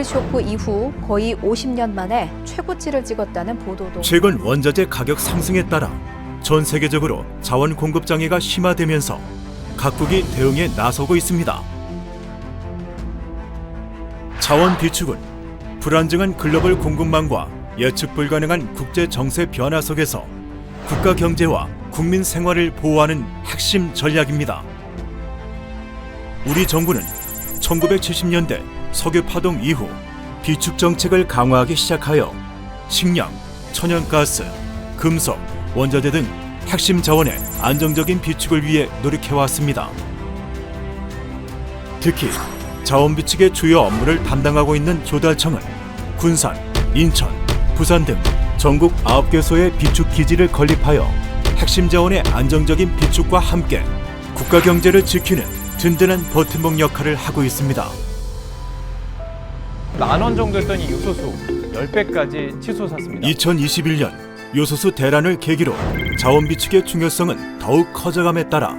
오일 쇼크 이후 거의 50년 만에 최고치를 찍었다는 보도도 최근 원자재 가격 상승에 따라 전 세계적으로 자원 공급 장애가 심화되면서 각국이 대응에 나서고 있습니다. 자원 비축은 불안정한 글로벌 공급망과 예측 불가능한 국제 정세 변화 속에서 국가 경제와 국민 생활을 보호하는 핵심 전략입니다. 우리 정부는 1970년대 석유 파동 이후 비축 정책을 강화하기 시작하여 식량, 천연가스, 금속, 원자재 등 핵심 자원의 안정적인 비축을 위해 노력해왔습니다. 특히 자원 비축의 주요 업무를 담당하고 있는 조달청은 군산, 인천, 부산 등 전국 9개소의 비축 기지를 건립하여 핵심 자원의 안정적인 비축과 함께 국가 경제를 지키는 든든한 버팀목 역할을 하고 있습니다. 만원 정도였던 이 요소수 10배까지 치솟았습니다. 2021년 요소수 대란을 계기로 자원 비축의 중요성은 더욱 커져감에 따라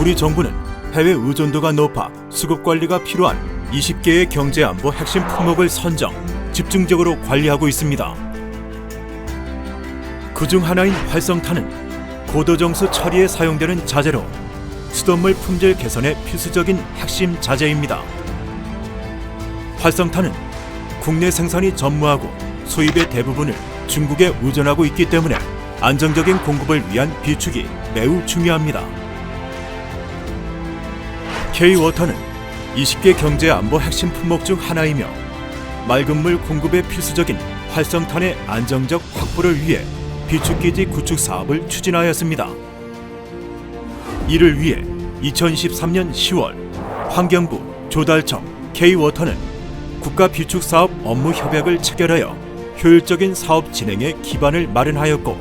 우리 정부는 해외 의존도가 높아 수급 관리가 필요한 20개의 경제 안보 핵심 품목을 선정, 집중적으로 관리하고 있습니다. 그중 하나인 활성탄은 고도정수 처리에 사용되는 자재로 수돗물 품질 개선에 필수적인 핵심 자재입니다. 활성탄은 국내 생산이 전무하고 수입의 대부분을 중국에 의존하고 있기 때문에 안정적인 공급을 위한 비축이 매우 중요합니다. K-워터는 20개 경제 안보 핵심 품목 중 하나이며 맑은 물 공급에 필수적인 활성탄의 안정적 확보를 위해 비축기지 구축 사업을 추진하였습니다. 이를 위해 2023년 10월 환경부, 조달청, K-워터는 국가 비축 사업 업무 협약을 체결하여 효율적인 사업 진행에 기반을 마련하였고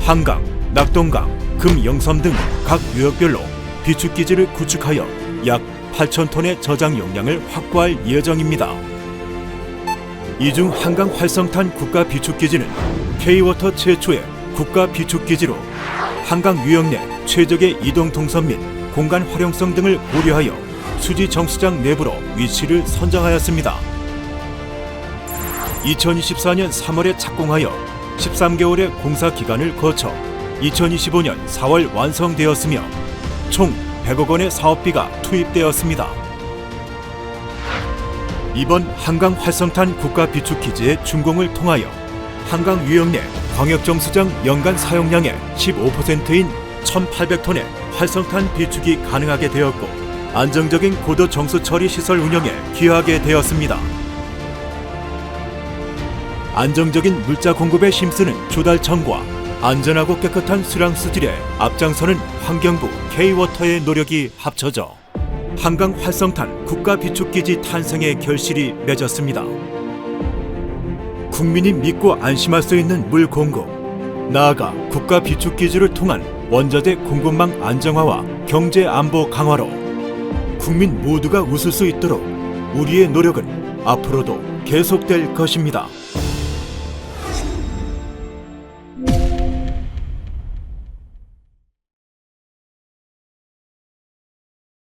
한강, 낙동강, 금영섬 등 각 유역별로 비축 기지를 구축하여 약 8천 톤의 저장 용량을 확보할 예정입니다. 이 중 한강 활성탄 국가 비축 기지는 K-워터 최초의 국가 비축 기지로 한강 유역 내 최적의 이동 동선 및 공간 활용성 등을 고려하여 수지 정수장 내부로 위치를 선정하였습니다. 2024년 3월에 착공하여 13개월의 공사 기간을 거쳐 2025년 4월 완성되었으며 총 100억 원의 사업비가 투입되었습니다. 이번 한강 활성탄 국가 비축 기지의 준공을 통하여 한강 유역 내 광역정수장 연간 사용량의 15%인 1,800톤의 활성탄 비축이 가능하게 되었고 안정적인 고도 정수 처리 시설 운영에 기여하게 되었습니다. 안정적인 물자 공급에 힘쓰는 조달청과 안전하고 깨끗한 수량 수질에 앞장서는 환경부 K-워터의 노력이 합쳐져 한강 활성탄 국가 비축기지 탄생의 결실이 맺었습니다. 국민이 믿고 안심할 수 있는 물 공급, 나아가 국가 비축기지를 통한 원자재 공급망 안정화와 경제 안보 강화로 국민 모두가 웃을 수 있도록 우리의 노력은 앞으로도 계속될 것입니다.